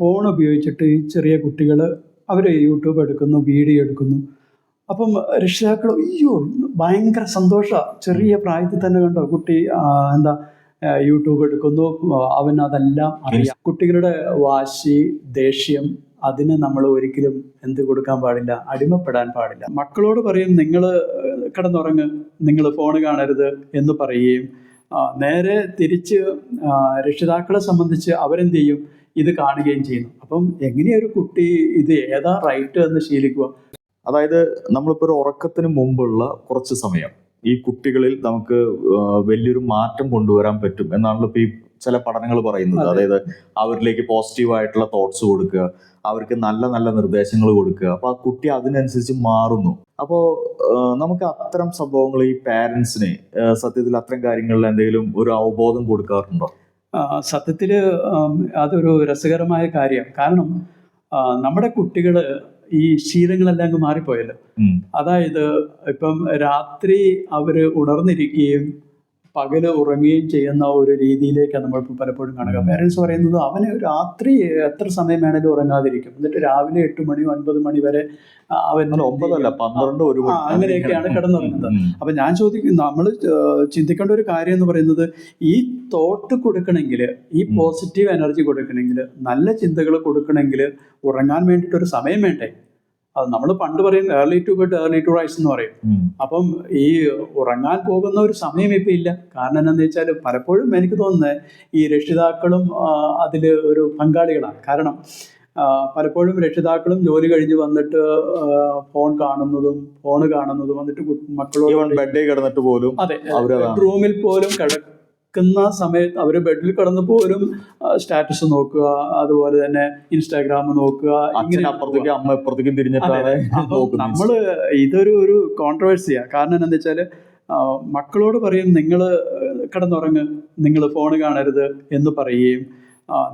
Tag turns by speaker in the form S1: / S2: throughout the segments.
S1: Phone ഉപയോഗിച്ചിട്ട് ഈ ചെറിയ കുട്ടികൾ അവർ യൂട്യൂബ് എടുക്കുന്നു വീഡിയോ എടുക്കുന്നു. അപ്പം രക്ഷിതാക്കൾ അയ്യോ ഭയങ്കര സന്തോഷമാണ് ചെറിയ പ്രായത്തിൽ തന്നെ കണ്ടോ കുട്ടി എന്താ യൂട്യൂബ് എടുക്കുന്നു അവൻ അതെല്ലാം അറിയാം. കുട്ടികളുടെ വാശി ദേഷ്യം അതിന് നമ്മൾ ഒരിക്കലും എന്ത് കൊടുക്കാൻ പാടില്ല അടിമപ്പെടാൻ പാടില്ല. മക്കളോട് പറയും നിങ്ങൾ കിടന്നുറങ്ങ് നിങ്ങൾ ഫോൺ കാണരുത് എന്ന് പറയുകയും നേരെ തിരിച്ച് രക്ഷിതാക്കളെ സംബന്ധിച്ച് അവരെന്ത് ചെയ്യും? ഇത് കാണുകയും ചെയ്യുന്നു. അപ്പം എങ്ങനെയാ ഒരു കുട്ടി ഇത് ഏതാ റൈറ്റ് എന്ന് ശീലിക്കുക?
S2: അതായത് നമ്മളിപ്പോൾ ഒരു ഉറക്കത്തിന് മുമ്പുള്ള കുറച്ച് സമയം. ഈ കുട്ടികളിൽ നമുക്ക് വലിയൊരു മാറ്റം കൊണ്ടുവരാൻ പറ്റും എന്നാണല്ലോ ഇപ്പൊ ഈ ചില പഠനങ്ങൾ പറയുന്നത്. അതായത് അവരിലേക്ക് പോസിറ്റീവ് ആയിട്ടുള്ള തോട്ട്സ് കൊടുക്കുക അവർക്ക് നല്ല നല്ല നിർദ്ദേശങ്ങൾ കൊടുക്കുക. അപ്പൊ ആ കുട്ടി അതിനനുസരിച്ച് മാറുന്നു. അപ്പോ നമുക്ക് അത്തരം സംഭവങ്ങൾ ഈ പാരന്റ്സിന് സത്യത്തിൽ അത്തരം കാര്യങ്ങളിൽ എന്തെങ്കിലും ഒരു അവബോധം കൊടുക്കാറുണ്ടോ?
S1: ആ, സത്യത്തിൽ അതൊരു രസകരമായ കാര്യം. കാരണം നമ്മുടെ കുട്ടികൾ ഈ ശീലങ്ങളെല്ലാം അങ്ങ് മാറിപ്പോയല്ലോ. അതായത് ഇപ്പം രാത്രി അവർ ഉണർന്നിരിക്കുകയും പകൽ ഉറങ്ങുകയും ചെയ്യുന്ന ഒരു രീതിയിലേക്കാണ് നമ്മളിപ്പോൾ പലപ്പോഴും കാണുക. പേരൻസ് പറയുന്നത് അവന് രാത്രി എത്ര സമയം വേണേലും ഉറങ്ങാതിരിക്കും. എന്നിട്ട് രാവിലെ എട്ട് മണി ഒൻപത് മണി വരെ അവൻ
S2: ഒമ്പതല്ല പന്ത്രണ്ട് ഒരു
S1: അങ്ങനെയൊക്കെയാണ് കിടന്നുറങ്ങുന്നത്. അപ്പം ഞാൻ ചോദിക്കും നമ്മൾ ചിന്തിക്കേണ്ട ഒരു കാര്യം എന്ന് പറയുന്നത് ഈ തോട്ട് കൊടുക്കണമെങ്കിൽ ഈ പോസിറ്റീവ് എനർജി കൊടുക്കണമെങ്കിൽ നല്ല ചിന്തകൾ കൊടുക്കണമെങ്കിൽ ഉറങ്ങാൻ വേണ്ടിയിട്ട് ഒരു സമയം വേണ്ടേ? അത് നമ്മൾ പണ്ട് പറയും early to bed early to rise എന്ന് പറയും. അപ്പം ഈ ഉറങ്ങാൻ പോകുന്ന ഒരു സമയം ഇപ്പം ഇല്ല. കാരണം എന്താണെന്ന് വെച്ചാൽ പലപ്പോഴും എനിക്ക് തോന്നുന്നത് ഈ രക്ഷിതാക്കളും അതിൽ ഒരു പങ്കാളികളാണ്. കാരണം പലപ്പോഴും രക്ഷിതാക്കളും ജോലി കഴിഞ്ഞ് വന്നിട്ട് ഫോൺ കാണുന്നതും ഫോൺ കാണുന്നതും വന്നിട്ട് മക്കളോട്
S2: ഈവൻ
S1: പറയും,
S2: ബെഡേ കിടന്നിട്ട് പോലും
S1: അതെ
S2: ബെഡ്റൂമിൽ
S1: റൂമിൽ പോലും കിടക്കുന്ന സമയത്ത് അവർ ബെഡിൽ കിടന്ന് പോലും സ്റ്റാറ്റസ് നോക്കുക അതുപോലെ തന്നെ ഇൻസ്റ്റാഗ്രാം നോക്കുക ഇങ്ങനെ
S2: അപ്പുറത്തേക്കും അമ്മ ഇപ്പുറത്തേക്കും തിരിഞ്ഞിട്ടാണ്
S1: നമ്മൾ ഇതൊരു ഒരു കോൺട്രവേഴ്സിയാ കാരണം എന്താ വെച്ചാൽ മക്കളോട് പറയും നിങ്ങൾ കിടന്നുറങ്ങ് നിങ്ങൾ ഫോൺ കാണരുത് എന്ന് പറയുകയും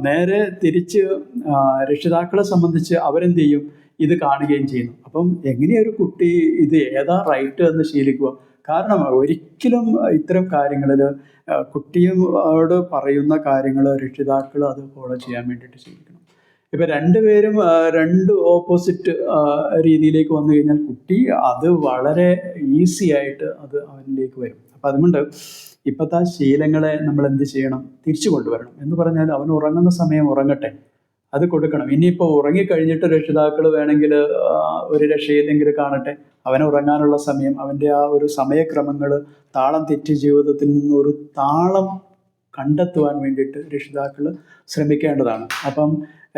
S1: നേരെ തിരിച്ച് രക്ഷിതാക്കളെ സംബന്ധിച്ച് അവരെന്ത് ചെയ്യും? ഇത് കാണുകയും ചെയ്യുന്നു. അപ്പം എങ്ങനെയൊരു കുട്ടി ഇത് ഏതാ റൈറ്റ് എന്ന് ശീലിക്കുക? കാരണം ഒരിക്കലും ഇത്തരം കാര്യങ്ങളിൽ കുട്ടിയോട് പറയുന്ന കാര്യങ്ങൾ രക്ഷിതാക്കൾ അത് ഫോളോ ചെയ്യാൻ വേണ്ടിയിട്ട് ശ്രമിക്കണം. ഇപ്പം രണ്ടുപേരും രണ്ട് ഓപ്പോസിറ്റ് രീതിയിലേക്ക് വന്നു കഴിഞ്ഞാൽ കുട്ടി അത് വളരെ ഈസി ആയിട്ട് അത് അവനിലേക്ക് വരും. അപ്പം അതുകൊണ്ട് ഇപ്പോഴത്തെ ശീലങ്ങളെ നമ്മൾ എന്ത് ചെയ്യണം? തിരിച്ചു കൊണ്ടുവരണം. എന്ന് പറഞ്ഞാൽ അവൻ ഉറങ്ങുന്ന സമയം ഉറങ്ങട്ടെ. അത് കൊടുക്കണം. ഇനിയിപ്പോൾ ഉറങ്ങിക്കഴിഞ്ഞിട്ട് രക്ഷിതാക്കൾ വേണമെങ്കിൽ ഒരു രക്ഷയില്ലെങ്കിൽ കാണട്ടെ. അവന് ഉറങ്ങാനുള്ള സമയം അവന്റെ ആ ഒരു സമയക്രമങ്ങൾ താളം തെറ്റി ജീവിതത്തിൽ നിന്ന് ഒരു താളം കണ്ടെത്തുവാൻ വേണ്ടിയിട്ട് രക്ഷിതാക്കൾ ശ്രമിക്കേണ്ടതാണ്. അപ്പം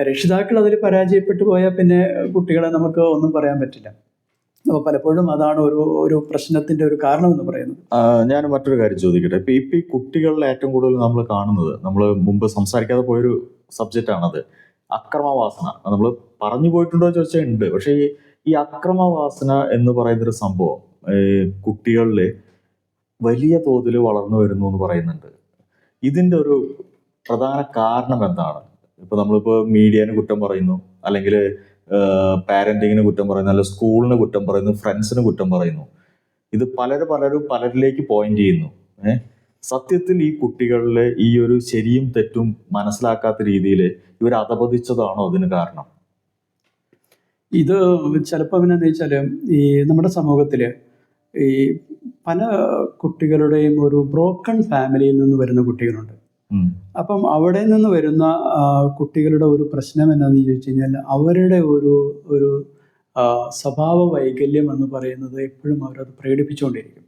S1: രക്ഷിതാക്കൾ അതിൽ പരാജയപ്പെട്ടു പോയാൽ പിന്നെ കുട്ടികളെ നമുക്ക് ഒന്നും പറയാൻ പറ്റില്ല. അപ്പോൾ പലപ്പോഴും അതാണ് ഒരു ഒരു പ്രശ്നത്തിന്റെ ഒരു കാരണം എന്ന് പറയുന്നത്
S2: ഞാൻ മറ്റൊരു കാര്യം ചോദിക്കട്ടെ. ഇപ്പം ഇപ്പം ഈ കുട്ടികളിൽ ഏറ്റവും കൂടുതൽ നമ്മൾ കാണുന്നത് നമ്മൾ മുമ്പ് സംസാരിക്കാതെ പോയൊരു സബ്ജക്റ്റ് ആണത് അക്രമവാസന. നമ്മൾ പറഞ്ഞു പോയിട്ടുണ്ടോ ചോദിച്ചാൽ ഉണ്ട്. പക്ഷേ ഈ അക്രമവാസന എന്ന് പറയുന്ന ഒരു സംഭവം കുട്ടികളിൽ വലിയ തോതിൽ വളർന്നു വരുന്നു എന്ന് പറയുന്നുണ്ട്. ഇതിന്റെ ഒരു പ്രധാന കാരണം എന്താണ്? ഇപ്പൊ നമ്മളിപ്പോ മീഡിയനെ കുറ്റം പറയുന്നു അല്ലെങ്കിൽ പാരന്റിങ്ങിന് കുറ്റം പറയുന്നു അല്ലെങ്കിൽ സ്കൂളിന് കുറ്റം പറയുന്നു ഫ്രണ്ട്സിന് കുറ്റം പറയുന്നു. ഇത് പലരും പലരും പലരിലേക്ക് പോയിന്റ് ചെയ്യുന്നു. ഏഹ് സത്യത്തിൽ ഈ കുട്ടികളിലെ ഈ ഒരു ശരിയും തെറ്റും മനസ്സിലാക്കാത്ത രീതിയിൽ ഇവർ അതപതിച്ചതാണോ അതിന് കാരണം?
S1: ഇത് ചിലപ്പോൾ എന്നു വെച്ചാൽ ഈ നമ്മുടെ സമൂഹത്തിൽ ഈ പല കുട്ടികളുടെയും ഒരു ബ്രോക്കൺ ഫാമിലിയിൽ നിന്ന് വരുന്ന കുട്ടികളുണ്ട്. അപ്പം അവിടെ നിന്ന് വരുന്ന കുട്ടികളുടെ ഒരു പ്രശ്നം എന്താണെന്ന് ചോദിച്ചു കഴിഞ്ഞാൽ അവരുടെ ഒരു ഒരു സ്വഭാവ വൈകല്യം എന്ന് പറയുന്നത് എപ്പോഴും അവരത് പ്രകടിപ്പിച്ചുകൊണ്ടിരിക്കും.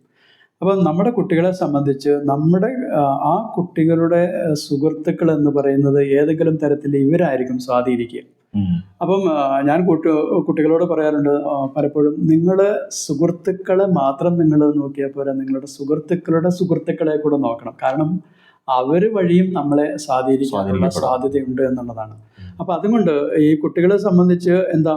S1: അപ്പം നമ്മുടെ കുട്ടികളെ സംബന്ധിച്ച് നമ്മുടെ ആ, കുട്ടികളുടെ സുഹൃത്തുക്കൾ എന്ന് പറയുന്നത് ഏതെങ്കിലും തരത്തിൽ ഇവരായിരിക്കും സ്വാധീനിക്കുക. അപ്പം ഞാൻ കുട്ടി കുട്ടികളോട് പറയാറുണ്ട് പലപ്പോഴും നിങ്ങൾ സുഹൃത്തുക്കളെ മാത്രം നിങ്ങൾ നോക്കിയാൽ പോരാ നിങ്ങളുടെ സുഹൃത്തുക്കളുടെ സുഹൃത്തുക്കളെ കൂടെ നോക്കണം. കാരണം അവർ വഴിയും നമ്മളെ സ്വാധീനിക്കാനുള്ള സാധ്യതയുണ്ട് എന്നുള്ളതാണ്. അപ്പം അതുകൊണ്ട് ഈ കുട്ടികളെ സംബന്ധിച്ച് എന്താ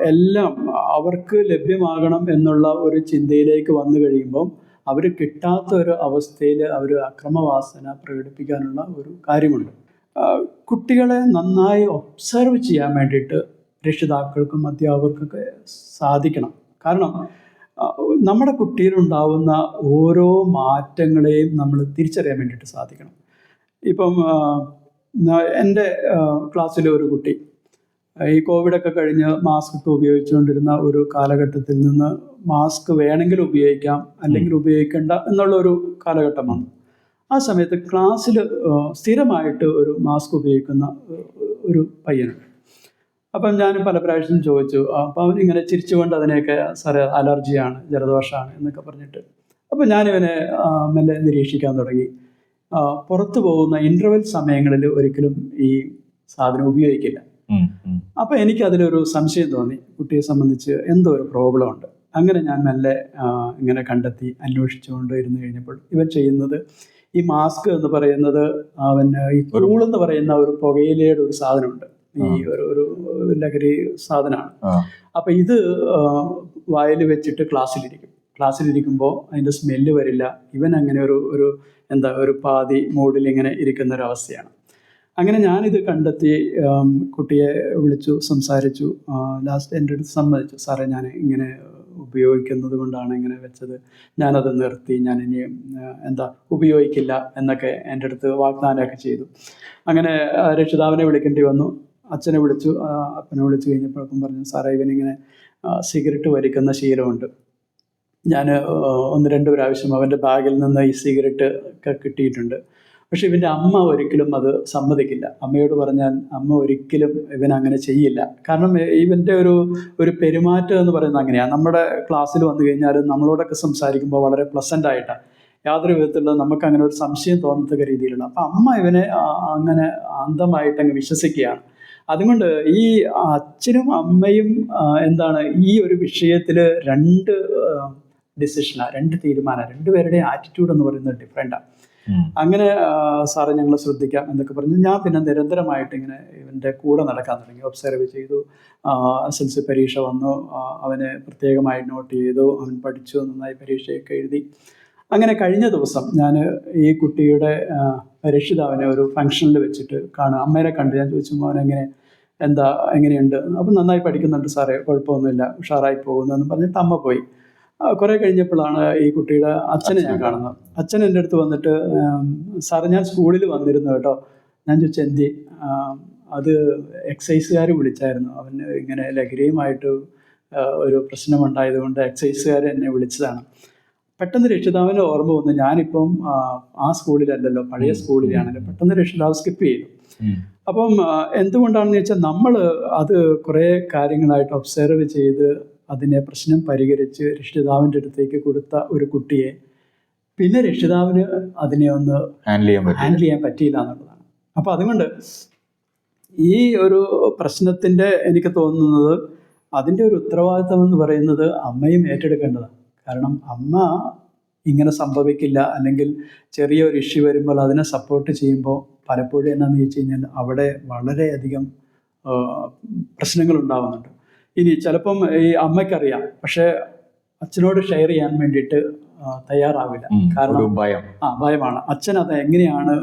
S1: എല്ലാം അവർക്ക് ലഭ്യമാകണം എന്നുള്ള ഒരു ചിന്തയിലേക്ക് വന്നു കഴിയുമ്പം അവർ കിട്ടാത്ത ഒരു അവസ്ഥയിൽ അവർ അക്രമവാസന പ്രകടിപ്പിക്കാനുള്ള ഒരു കാര്യമുണ്ട്. കുട്ടികളെ നന്നായി ഒബ്സർവ് ചെയ്യാൻ വേണ്ടിയിട്ട് രക്ഷിതാക്കൾക്കും അധ്യാപകർക്കൊക്കെ സാധിക്കണം. കാരണം നമ്മുടെ കുട്ടിയിലുണ്ടാവുന്ന ഓരോ മാറ്റങ്ങളെയും നമ്മൾ തിരിച്ചറിയാൻ വേണ്ടിയിട്ട് സാധിക്കണം. ഇപ്പം എന്റെ ക്ലാസ്സിലെ ഒരു കുട്ടി ഈ കോവിഡൊക്കെ കഴിഞ്ഞ് മാസ്ക് ഒക്കെ ഉപയോഗിച്ചുകൊണ്ടിരുന്ന ഒരു കാലഘട്ടത്തിൽ നിന്ന് മാസ്ക് വേണമെങ്കിൽ ഉപയോഗിക്കാം അല്ലെങ്കിൽ ഉപയോഗിക്കേണ്ട എന്നുള്ള ഒരു കാലഘട്ടമാണ്. ആ സമയത്ത് ക്ലാസ്സിൽ സ്ഥിരമായിട്ട് ഒരു മാസ്ക് ഉപയോഗിക്കുന്ന ഒരു പയ്യനുണ്ട് അപ്പം ഞാൻ പല പ്രാവശ്യം ചോദിച്ചു അപ്പം അവനിങ്ങനെ ചിരിച്ചുകൊണ്ട് അതിനെയൊക്കെ സാറേ അലർജിയാണ് ജലദോഷമാണ് എന്നൊക്കെ പറഞ്ഞിട്ട്. അപ്പം ഞാനിവനെ മെല്ലെ നിരീക്ഷിക്കാൻ തുടങ്ങി. പുറത്തു പോകുന്ന ഇന്റർവെൽ സമയങ്ങളിൽ ഒരിക്കലും ഈ സാധനം ഉപയോഗിക്കില്ല.
S2: അപ്പം എനിക്കതിലൊരു
S1: അപ്പോൾ എനിക്ക് അതിലൊരു സംശയം തോന്നി. കുട്ടിയെ സംബന്ധിച്ച് എന്തോ ഒരു പ്രോബ്ലം ഉണ്ട്. അങ്ങനെ ഞാൻ നല്ല ഇങ്ങനെ കണ്ടെത്തി അന്വേഷിച്ചുകൊണ്ട് ഇരുന്ന് കഴിഞ്ഞപ്പോൾ ഇവൻ ചെയ്യുന്നത് ഈ മാസ്ക് എന്ന് പറയുന്നത് അവൻ ഈ കൂൾ എന്ന് പറയുന്ന ഒരു പുകയിലയുടെ ഒരു സാധനമുണ്ട്. ഈ ഒരു ഒരു ലഹരി സാധനമാണ്. അപ്പം ഇത് വായിൽ വെച്ചിട്ട് ക്ലാസ്സിലിരിക്കും. ക്ലാസ്സിലിരിക്കുമ്പോൾ അതിന്റെ സ്മെല്ല് വരില്ല. ഇവൻ അങ്ങനെ ഒരു ഒരു എന്താ ഒരു പാതി മൂഡിൽ ഇങ്ങനെ ഇരിക്കുന്ന ഒരു അവസ്ഥയാണ്. അങ്ങനെ ഞാനിത് കണ്ടെത്തി കുട്ടിയെ വിളിച്ചു സംസാരിച്ചു. ലാസ്റ്റ് എന്റെ അടുത്ത് സമ്മതിച്ചു. സാറേ ഞാൻ ഇങ്ങനെ ഉപയോഗിക്കുന്നത് കൊണ്ടാണ് ഇങ്ങനെ വെച്ചത്. ഞാനത് നിർത്തി. ഞാൻ ഇനി എന്താ ഉപയോഗിക്കില്ല എന്നൊക്കെ എന്റെ അടുത്ത് വാഗ്ദാനമൊക്കെ ചെയ്തു. അങ്ങനെ രക്ഷിതാവിനെ വിളിക്കേണ്ടി വന്നു. അച്ഛനെ വിളിച്ചു. അപ്പനെ വിളിച്ചു കഴിഞ്ഞപ്പോഴപ്പം പറഞ്ഞു സാറേ ഇവനിങ്ങനെ സിഗരറ്റ് വലിക്കുന്ന ശീലമുണ്ട്. ഞാൻ ഒന്ന് രണ്ട് പ്രാവശ്യം അവന്റെ ബാഗിൽ നിന്ന് ഈ സിഗരറ്റ് ഒക്കെ കിട്ടിയിട്ടുണ്ട്. പക്ഷെ ഇവന്റെ അമ്മ ഒരിക്കലും അത് സമ്മതിക്കില്ല. അമ്മയോട് പറഞ്ഞാൽ അമ്മ ഒരിക്കലും ഇവൻ അങ്ങനെ ചെയ്യില്ല. കാരണം ഇവന്റെ ഒരു ഒരു പെരുമാറ്റം എന്ന് പറയുന്നത് അങ്ങനെയാണ് നമ്മുടെ ക്ലാസ്സിൽ വന്നു കഴിഞ്ഞാൽ നമ്മളോടൊക്കെ സംസാരിക്കുമ്പോൾ വളരെ പ്ലസന്റ് ആയിട്ടാണ് യാതൊരു വിധത്തിലുള്ള നമുക്ക് അങ്ങനെ ഒരു സംശയം തോന്നത്തക്ക രീതിയിലുള്ള. അപ്പം അമ്മ ഇവനെ അങ്ങനെ അന്ധമായിട്ട് അങ്ങ് വിശ്വസിക്കുകയാണ്. അതുകൊണ്ട് ഈ അച്ഛനും അമ്മയും എന്താണ് ഈ ഒരു വിഷയത്തിൽ രണ്ട് ഡിസിഷനാണ് രണ്ട് തീരുമാനം രണ്ടുപേരുടെയും ആറ്റിറ്റ്യൂഡ് എന്ന് പറയുന്നത് ഡിഫറെന്റാണ്
S2: ഉം.
S1: അങ്ങനെ സാറ് ഞങ്ങൾ ശ്രദ്ധിക്കാം എന്നൊക്കെ പറഞ്ഞു. ഞാൻ പിന്നെ നിരന്തരമായിട്ട് ഇങ്ങനെ ഇവന്റെ കൂടെ നടക്കാൻ തുടങ്ങി. ഒബ്സർവ് ചെയ്തു. എസ് എൽ സി പരീക്ഷ വന്നു. അവനെ പ്രത്യേകമായി നോട്ട് ചെയ്തു. അവൻ പഠിച്ചു. നന്നായി പരീക്ഷയൊക്കെ എഴുതി. അങ്ങനെ കഴിഞ്ഞ ദിവസം ഞാൻ ഈ കുട്ടിയുടെ രക്ഷിതാവിനെ ഒരു ഫംഗ്ഷനിൽ വെച്ചിട്ട് കാണുക. അമ്മേനെ കണ്ട് ഞാൻ ചോദിച്ചു മോൻ എങ്ങനെ? എന്താ? എങ്ങനെയുണ്ട്? അപ്പം നന്നായി പഠിക്കുന്നുണ്ട് സാറേ. കുഴപ്പമൊന്നുമില്ല. ഉഷാറായി പോകുന്നു എന്ന് പറഞ്ഞിട്ട് അമ്മ പോയി. കുറേ കഴിഞ്ഞപ്പോഴാണ് ഈ കുട്ടിയുടെ അച്ഛനെ ഞാൻ കാണുന്നത്. അച്ഛൻ എന്റെ അടുത്ത് വന്നിട്ട് സാറ് ഞാൻ സ്കൂളിൽ വന്നിരുന്നു കേട്ടോ. ഞാൻ ചോദിച്ചു എന്തി? അത് എക്സൈസുകാർ വിളിച്ചായിരുന്നു. അവന് ഇങ്ങനെ ലഹരിയുമായിട്ട് ഒരു പ്രശ്നമുണ്ടായതുകൊണ്ട് എക്സൈസുകാർ എന്നെ വിളിച്ചതാണ്. പെട്ടെന്ന് രക്ഷിതാവിന്റെ ഓർമ്മ വന്നു. ഞാനിപ്പം ആ, സ്കൂളിലല്ലല്ലോ പഴയ സ്കൂളിലാണല്ലോ. പെട്ടെന്ന് രക്ഷിതാവ് സ്കിപ്പ് ചെയ്തു. അപ്പം എന്തുകൊണ്ടാണെന്ന് വെച്ചാൽ നമ്മൾ അത് കുറേ കാര്യങ്ങളായിട്ട് ഒബ്സർവ് ചെയ്ത് അതിനെ പ്രശ്നം പരിഹരിച്ച് രക്ഷിതാവിന്റെ അടുത്തേക്ക് കൊടുത്ത ഒരു കുട്ടിയെ പിന്നെ രക്ഷിതാവിന് അതിനെ ഒന്ന്
S2: ഹാൻഡിൽ ചെയ്യാൻ
S1: ഹാൻഡിൽ ചെയ്യാൻ പറ്റിയില്ല എന്നുള്ളതാണ്. അപ്പോൾ അതുകൊണ്ട് ഈ ഒരു പ്രശ്നത്തിന്റെ എനിക്ക് തോന്നുന്നത് അതിന്റെ ഒരു ഉത്തരവാദിത്തം എന്ന് പറയുന്നത് അമ്മയും ഏറ്റെടുക്കേണ്ടതാണ്. കാരണം അമ്മ ഇങ്ങനെ സംഭവിക്കില്ല അല്ലെങ്കിൽ ചെറിയൊരു ഇഷ്യൂ വരുമ്പോൾ അതിനെ സപ്പോർട്ട് ചെയ്യുമ്പോൾ പലപ്പോഴും എന്നാന്ന് ചോദിച്ചു കഴിഞ്ഞാൽ അവിടെ വളരെയധികം പ്രശ്നങ്ങൾ ഉണ്ടാവുന്നുണ്ട്. ഇനി ചിലപ്പം ഈ അമ്മയ്ക്കറിയാം പക്ഷേ അച്ഛനോട് ഷെയർ ചെയ്യാൻ വേണ്ടിയിട്ട് തയ്യാറാവില്ല. കാരണം
S2: ഭയം.
S1: ആ ഭയമാണ്. അച്ഛൻ അത് എങ്ങനെയാണ്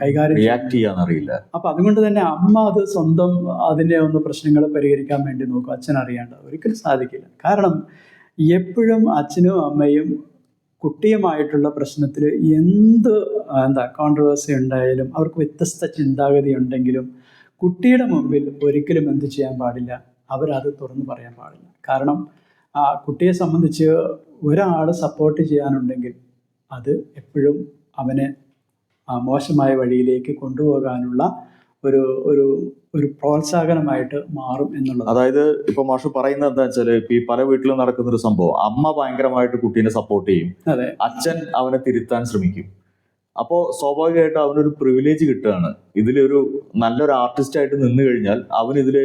S1: കൈകാര്യം
S2: റിയാക്ട് ചെയ്യാന്നറിയില്ല.
S1: അപ്പൊ അതുകൊണ്ട് തന്നെ അമ്മ അത് സ്വന്തം അതിനെ ഒന്ന് പ്രശ്നങ്ങൾ പരിഹരിക്കാൻ വേണ്ടി നോക്കും. അച്ഛൻ അറിയാണ്ട് ഒരിക്കലും സാധിക്കില്ല. കാരണം എപ്പോഴും അച്ഛനും അമ്മയും കുട്ടിയുമായിട്ടുള്ള പ്രശ്നത്തിൽ എന്ത് എന്താ കോൺട്രവേഴ്സി ഉണ്ടായാലും അവർക്ക് വ്യത്യസ്ത ചിന്താഗതി ഉണ്ടെങ്കിലും കുട്ടിയുടെ മുമ്പിൽ ഒരിക്കലും എന്ത് ചെയ്യാൻ പാടില്ല. അവരത് തുറന്നു പറയാൻ പാടില്ല. കാരണം ആ കുട്ടിയെ സംബന്ധിച്ച് ഒരാൾ സപ്പോർട്ട് ചെയ്യാനുണ്ടെങ്കിൽ അത് എപ്പോഴും അവനെ മോശമായ വഴിയിലേക്ക് കൊണ്ടുപോകാനുള്ള ഒരു ഒരു ഒരു പ്രോത്സാഹനമായിട്ട് മാറും എന്നുള്ളത്
S2: അതായത് ഇപ്പൊ മാഷു പറയുന്നത് എന്താ വെച്ചാൽ ഈ പല വീട്ടിലും നടക്കുന്ന ഒരു സംഭവം. അമ്മ ഭയങ്കരമായിട്ട് കുട്ടീനെ സപ്പോർട്ട് ചെയ്യും.
S1: അതെ.
S2: അച്ഛൻ അവനെ തിരുത്താൻ ശ്രമിക്കും. അപ്പോ സ്വാഭാവികമായിട്ട് അവനൊരു പ്രിവിലേജ് കിട്ടുകയാണ്. ഇതിലൊരു നല്ലൊരു ആർട്ടിസ്റ്റ് ആയിട്ട് നിന്ന് കഴിഞ്ഞാൽ അവൻ ഇതിൽ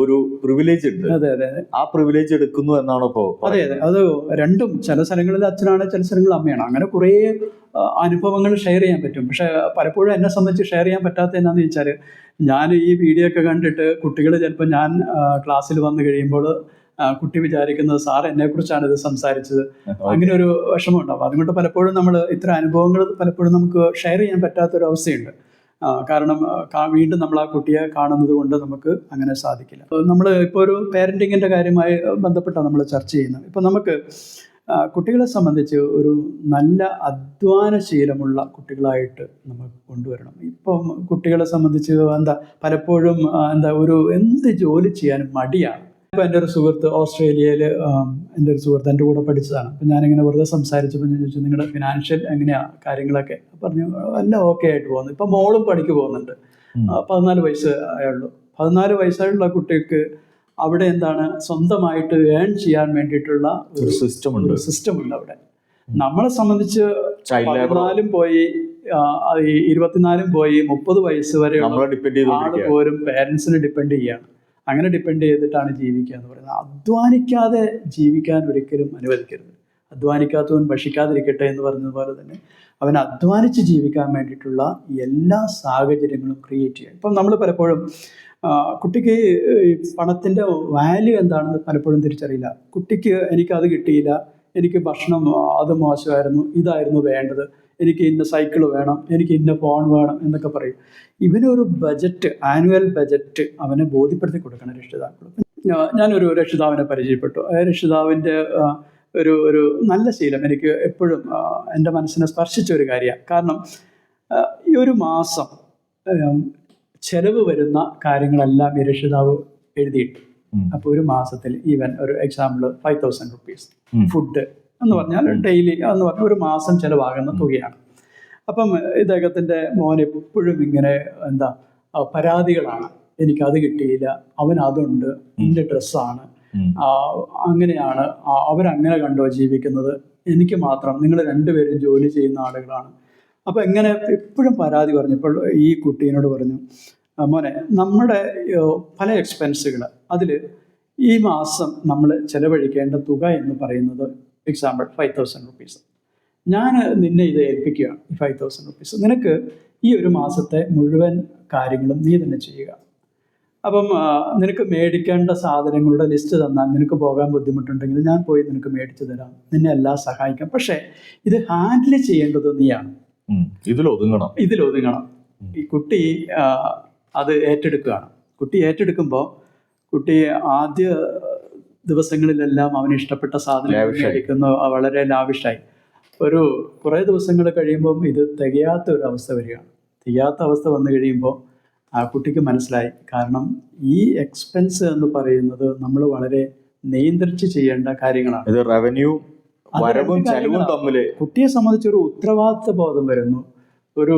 S2: ഒരു പ്രിവിലേജ് ഉണ്ട്.
S1: അതെ അതെ
S2: ആ പ്രിവിലേജ് എടുക്കുന്നു എന്നാണ് ഇപ്പോ
S1: അതെ അതെ. അത് രണ്ടും ചില സ്ഥലങ്ങളിൽ അച്ഛനാണ് ചില സ്ഥലങ്ങളിൽ അമ്മയാണ്. അങ്ങനെ കുറേ അനുഭവങ്ങൾ ഷെയർ ചെയ്യാൻ പറ്റും. പക്ഷെ പലപ്പോഴും എന്നെ സംബന്ധിച്ച് ഷെയർ ചെയ്യാൻ പറ്റാത്ത എന്നാന്ന് വെച്ചാൽ ഞാൻ ഈ വീഡിയോ ഒക്കെ കണ്ടിട്ട് കുട്ടികൾ ചിലപ്പോൾ ഞാൻ ക്ലാസ്സിൽ വന്നു കഴിയുമ്പോൾ കുട്ടി വിചാരിക്കുന്നത് സാർ എന്നെ കുറിച്ചാണ് ഇത് സംസാരിച്ചത്. അങ്ങനെ ഒരു വിഷമം ഉണ്ടാവും അതുകൊണ്ട് പലപ്പോഴും നമ്മൾ ഇത്ര അനുഭവങ്ങൾ പലപ്പോഴും നമുക്ക് ഷെയർ ചെയ്യാൻ പറ്റാത്ത ഒരു അവസ്ഥയുണ്ട്. കാരണം വീണ്ടും നമ്മൾ ആ കുട്ടിയെ കാണുന്നത് കൊണ്ട് നമുക്ക് അങ്ങനെ സാധിക്കില്ല. നമ്മൾ ഇപ്പോൾ ഒരു പേരന്റിങ്ങിന്റെ കാര്യമായി ബന്ധപ്പെട്ടാണ് നമ്മൾ ചർച്ച ചെയ്യുന്നത്. ഇപ്പോൾ നമുക്ക് കുട്ടികളെ സംബന്ധിച്ച് ഒരു നല്ല അധ്വാനശീലമുള്ള കുട്ടികളായിട്ട് നമ്മൾ കൊണ്ടുവരണം. ഇപ്പം കുട്ടികളെ സംബന്ധിച്ച് എന്താ പലപ്പോഴും എന്താ ഒരു എന്ത് ജോലി ചെയ്യാനും മടിയാണ്. ഇപ്പം എന്റെ ഒരു സുഹൃത്ത് ഓസ്ട്രേലിയയിൽ എന്റെ ഒരു സുഹൃത്ത് എന്റെ കൂടെ പഠിച്ചതാണ്. അപ്പം ഞാനിങ്ങനെ വെറുതെ സംസാരിച്ചപ്പോൾ ഞാൻ ചോദിച്ചു നിങ്ങളുടെ ഫിനാൻഷ്യൽ എങ്ങനെയാ കാര്യങ്ങളൊക്കെ? പറഞ്ഞു എല്ലാം ഓക്കെ ആയിട്ട് പോകുന്നു. ഇപ്പം മോളും പണിക്ക് പോകുന്നുണ്ട്. പതിനാല് വയസ്സ് ആയുള്ളൂ. പതിനാല് വയസ്സായുള്ള കുട്ടിക്ക് അവിടെ എന്താണ് സ്വന്തമായിട്ട് ഏൺ ചെയ്യാൻ വേണ്ടിയിട്ടുള്ള
S2: ഒരു സിസ്റ്റം ഉണ്ട്.
S1: സിസ്റ്റം ഉണ്ട് അവിടെ. നമ്മളെ സംബന്ധിച്ച് പതിനാലും പോയി ഇരുപത്തിനാലും പോയി മുപ്പത് വയസ്സ് വരെ
S2: ആൾ
S1: പോലും പേരൻസിനെ ഡിപ്പെൻഡ് ചെയ്യാണ്. അങ്ങനെ ഡിപ്പെൻഡ് ചെയ്തിട്ടാണ് ജീവിക്കുക എന്ന് പറയുന്നത്. അധ്വാനിക്കാതെ ജീവിക്കാൻ ഒരിക്കലും അനുവദിക്കരുത്. അധ്വാനിക്കാത്തവൻ ഭക്ഷിക്കാതിരിക്കട്ടെ എന്ന് പറഞ്ഞതുപോലെ തന്നെ അവൻ അധ്വാനിച്ച് ജീവിക്കാൻ വേണ്ടിയിട്ടുള്ള എല്ലാ സാഹചര്യങ്ങളും ക്രിയേറ്റ് ചെയ്യുക. ഇപ്പം നമ്മൾ പലപ്പോഴും കുട്ടിക്ക് ഈ പണത്തിന്റെ വാല്യൂ എന്താണെന്ന് പലപ്പോഴും തിരിച്ചറിയില്ല. കുട്ടിക്ക് എനിക്കത് കിട്ടിയില്ല എനിക്ക് ഭക്ഷണം അത് മോശമായിരുന്നു ഇതായിരുന്നു വേണ്ടത്. എനിക്ക് ഇന്ന സൈക്കിൾ വേണം എനിക്ക് ഇന്ന ഫോൺ വേണം എന്നൊക്കെ പറയും. ഇവനൊരു ബജറ്റ് ആനുവൽ ബജറ്റ് അവനെ ബോധ്യപ്പെടുത്തി കൊടുക്കണം രക്ഷിതാക്കൾ ഞാനൊരു രക്ഷിതാവിനെ പരിചയപ്പെട്ടു. ആ രക്ഷിതാവിന്റെ ഒരു ഒരു നല്ല ശീലം. എനിക്ക് എപ്പോഴും എന്റെ മനസ്സിനെ സ്പർശിച്ച ഒരു കാര്യമാണ്. കാരണം ഈ ഒരു മാസം ചെലവ് വരുന്ന കാര്യങ്ങളെല്ലാം ഈ രക്ഷിതാവ് എഴുതിയിട്ടു. അപ്പോൾ ഒരു മാസത്തിൽ ഈവൻ ഒരു example five thousand rupees food എന്ന് പറഞ്ഞാൽ ഡെയിലി എന്ന് പറഞ്ഞാൽ ഒരു മാസം ചിലവാകുന്ന തുകയാണ്. അപ്പം ഇദ്ദേഹത്തിന്റെ മോൻ എപ്പോഴും ഇങ്ങനെ എന്താ പരാതികളാണ്. എനിക്കത് കിട്ടിയില്ല അവൻ അതുണ്ട് എന്റെ ഡ്രസ്സാണ്. അങ്ങനെയാണ് അവരങ്ങനെ കണ്ടോ ജീവിക്കുന്നത്? എനിക്ക് മാത്രം നിങ്ങൾ രണ്ടുപേരും ജോലി ചെയ്യുന്ന ആളുകളാണ്. അപ്പം എങ്ങനെ എപ്പോഴും പരാതി പറഞ്ഞപ്പോൾ ഈ കുട്ടീനോട് പറഞ്ഞു മോനെ നമ്മുടെ പല എക്സ്പെൻസുകൾ അതിൽ ഈ മാസം നമ്മൾ ചെലവഴിക്കേണ്ട തുക എന്ന് പറയുന്നത് എക്സാമ്പിൾ ഫൈവ് തൗസൻഡ് റുപ്പീസ് ഞാൻ നിന്നെ ഇത് ഏൽപ്പിക്കുകയാണ് ഈ ഫൈവ് തൗസൻഡ് റുപ്പീസ് നിനക്ക് ഈ ഒരു മാസത്തെ മുഴുവൻ കാര്യങ്ങളും നീ തന്നെ ചെയ്യുക. അപ്പം നിനക്ക് മേടിക്കേണ്ട സാധനങ്ങളുടെ ലിസ്റ്റ് തന്നാൽ നിനക്ക് പോകാൻ ബുദ്ധിമുട്ടുണ്ടെങ്കിൽ ഞാൻ പോയി നിനക്ക് മേടിച്ചു തരാം. നിന്നെ എല്ലാം സഹായിക്കാം. പക്ഷേ ഇത് ഹാൻഡിൽ ചെയ്യേണ്ടത് നീയാണ്.
S2: ഇതിലൊതുങ്ങണം ഒതുങ്ങണം.
S1: ഈ കുട്ടി അത് ഏറ്റെടുക്കുകയാണ്. കുട്ടി ഏറ്റെടുക്കുമ്പോൾ കുട്ടി ആദ്യ ദിവസങ്ങളിലെല്ലാം അവന് ഇഷ്ടപ്പെട്ട സാധനം കഴിക്കുന്നു വളരെ ലാവിഷായി. ഒരു കുറേ ദിവസങ്ങൾ കഴിയുമ്പം ഇത് തികയാത്ത ഒരു അവസ്ഥ വരികയാണ്. തികയാത്ത അവസ്ഥ വന്നു കഴിയുമ്പോൾ ആ കുട്ടിക്ക് മനസ്സിലായി. കാരണം ഈ എക്സ്പെൻസ് എന്ന് പറയുന്നത് നമ്മൾ വളരെ നിയന്ത്രിച്ച് ചെയ്യേണ്ട കാര്യങ്ങളാണ്.
S2: ഇത് റവന്യൂ വരവും ചെലവും തമ്മിൽ
S1: കുട്ടിയെ സംബന്ധിച്ച് ഒരു ഉത്തരവാദിത്വ ബോധം വരുന്നു. ഒരു